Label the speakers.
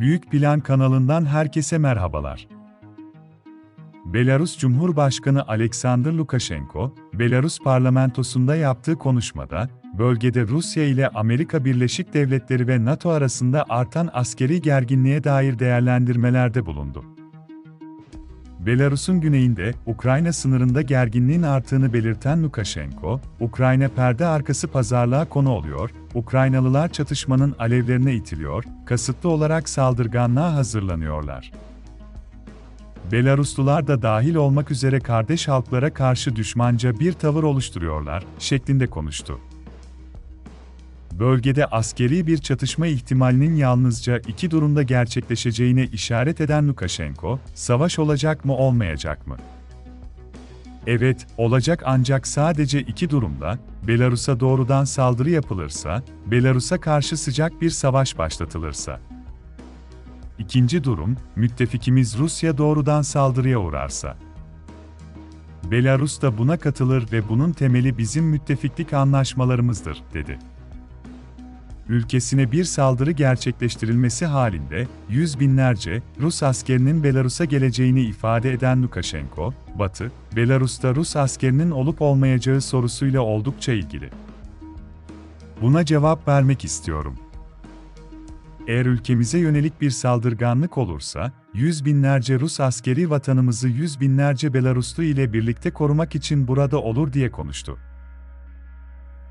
Speaker 1: Büyük Plan kanalından herkese merhabalar. Belarus Cumhurbaşkanı Alexander Lukashenko, Belarus parlamentosunda yaptığı konuşmada, bölgede Rusya ile Amerika Birleşik Devletleri ve NATO arasında artan askeri gerginliğe dair değerlendirmelerde bulundu. Belarus'un güneyinde, Ukrayna sınırında gerginliğin arttığını belirten Lukashenko, Ukrayna perde arkası pazarlığa konu oluyor, Ukraynalılar çatışmanın alevlerine itiliyor, kasıtlı olarak saldırganlığa hazırlanıyorlar. Belaruslular da dahil olmak üzere kardeş halklara karşı düşmanca bir tavır oluşturuyorlar, şeklinde konuştu. Bölgede askeri bir çatışma ihtimalinin yalnızca iki durumda gerçekleşeceğine işaret eden Lukashenko, savaş olacak mı olmayacak mı? Evet, olacak ancak sadece iki durumda, Belarus'a doğrudan saldırı yapılırsa, Belarus'a karşı sıcak bir savaş başlatılırsa. İkinci durum, müttefikimiz Rusya doğrudan saldırıya uğrarsa. Belarus da buna katılır ve bunun temeli bizim müttefiklik anlaşmalarımızdır, dedi ülkesine bir saldırı gerçekleştirilmesi halinde yüz binlerce Rus askerinin Belarus'a geleceğini ifade eden Lukashenko, Batı, Belarus'ta Rus askerinin olup olmayacağı sorusuyla oldukça ilgili. Buna cevap vermek istiyorum. Eğer ülkemize yönelik bir saldırganlık olursa, yüz binlerce Rus askeri vatanımızı yüz binlerce Belaruslu ile birlikte korumak için burada olur diye konuştu.